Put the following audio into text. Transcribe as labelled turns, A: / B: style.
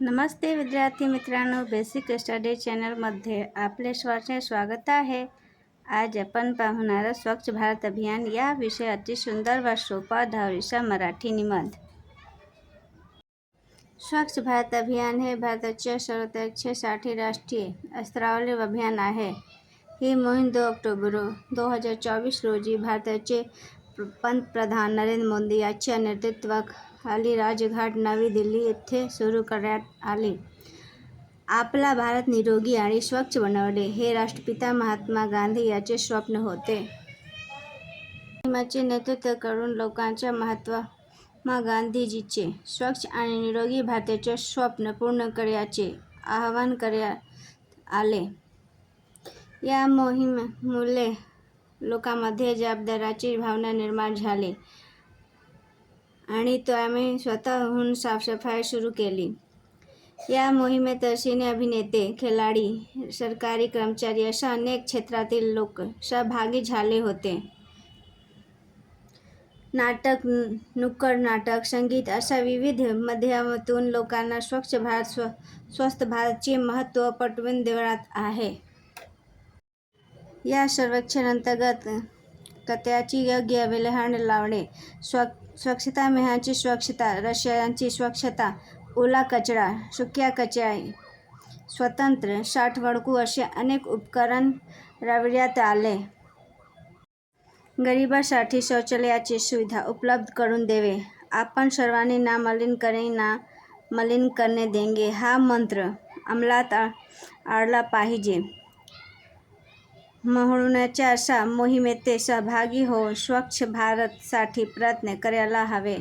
A: नमस्ते विद्यार्थी मित्रांनो basic study चॅनलमध्ये आपले स्वाचे स्वागत आहे. आज आपण पाहणार स्वच्छ भारत अभियान या विषय अति सुंदर व सोपा धावरीचा मराठी निबंध. स्वच्छ भारत अभियान हे भारताच्या सर्वात राष्ट्रीय स्तरावरील अभियान आहे. ही मोहीम दो ऑक्टोबर दो हजार चोवीस रोजी भारताचे पंतप्रधान नरेंद्र मोदी यांच्या नेतृत्वाखाली राजघाट नवी दिल्ली येथे सुरू करण्यात आले. आपला भारत निरोगी आणि स्वच्छ बनवणे हे राष्ट्रपिता महात्मा गांधी यांचे स्वप्न होते. नेतृत्व करून लोकांच्या महात्मा गांधीजीचे स्वच्छ आणि निरोगी भारताचे स्वप्न पूर्ण करण्याचे आवाहन करण्यात आले. या मोहिमेमुळे लोकांमध्ये जबाबदाराची भावना निर्माण झाली आणि त्यामुळे स्वतःहून साफसफाई सुरू केली. या मोहिमेत सिने अभिनेते खिलाडी सरकारी कर्मचारी अशा अनेक क्षेत्रातील लोक सहभागी झाले होते. नाटक नुक्कड नाटक संगीत अशा विविध माध्यमातून लोकांना स्वच्छ भारत स्व स्वस्थ भारतचे महत्त्व पटवून देण्यात आहे या सर्वेक्षण अंतर्गत कचऱ्याची योग्य विल्हेवाट लावणे स्व स्वच्छता मेहांची स्वच्छता रस्त्यांची स्वच्छता ओला कचरा सुक्या कचरा स्वतंत्र साठवणकू असे अनेक उपकरण राबविण्यात आले. गरिबासाठी शौचालयाची सुविधा उपलब्ध करून देवे. आपण सर्वांनी ना मलिन करे ना मलिन करणे देंगे हा मंत्र अंमलात आ- आणला पाहिजे. म्हणूनच्या अशा मोहिमेत सहभागी होऊन स्वच्छ भारतसाठी प्रयत्न करायला हवे.